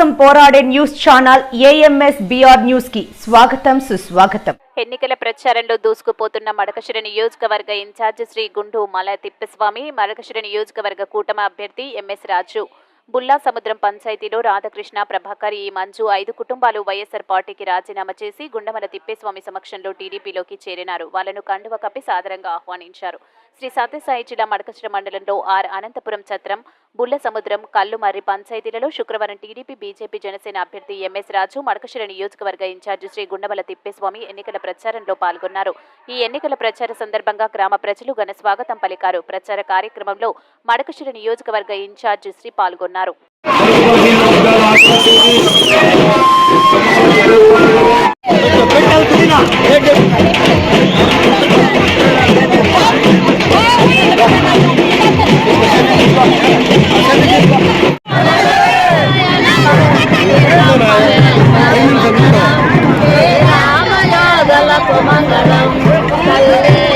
కోసం పోరాడే news channel A M S BR న్యూస్కి స్వాగతం సుస్వాగతం. ఎన్నికల ప్రచారంలో దూసుకుపోతున్న మడకశిర నియోజకవర్గ ఇన్ఛార్జ్ శ్రీ గుండు మల తిప్పస్వామి మడకశిర నియోజకవర్గ కూటమి అభ్యర్థి ఎంఎస్ రాజు బుల్లా సముద్రం పంచాయతీలో రాధాకృష్ణ ప్రభాకర్ ఈ మంజు ఐదు కుటుంబాలు వైఎస్ఆర్ పార్టీకి రాజీనామా చేసి గుండమల తిప్పేస్వామి సమక్షంలో టీడీపీలోకి చేరినారు. వాళ్ళను కండువ కప్పి సాదరంగా ఆహ్వానించారు. శ్రీ సత్యసాయి జిల్లా మడకశిర మండలంలో ఆర్ అనంతపురం చత్రం బుల్ల సముద్రం కల్లుమర్రి పంచాయతీలలో శుక్రవారం టీడీపీ బీజేపీ జనసేన అభ్యర్థి ఎంఎస్ రాజు మడకశిర నియోజకవర్గ ఇన్ఛార్జి శ్రీ గుండమల తిప్పేస్వామి ఎన్నికల ప్రచారంలో పాల్గొన్నారు. ఈ ఎన్నికల ప్రచార సందర్భంగా గ్రామ ప్రజలు ఘన స్వాగతం పలికారు. ప్రచార కార్యక్రమంలో మడకశిర నియోజకవర్గ ఇన్ఛార్జి శ్రీ పాల్గొన్నారు. రామయోగలకు మంగళం కల్లే.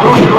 друзі.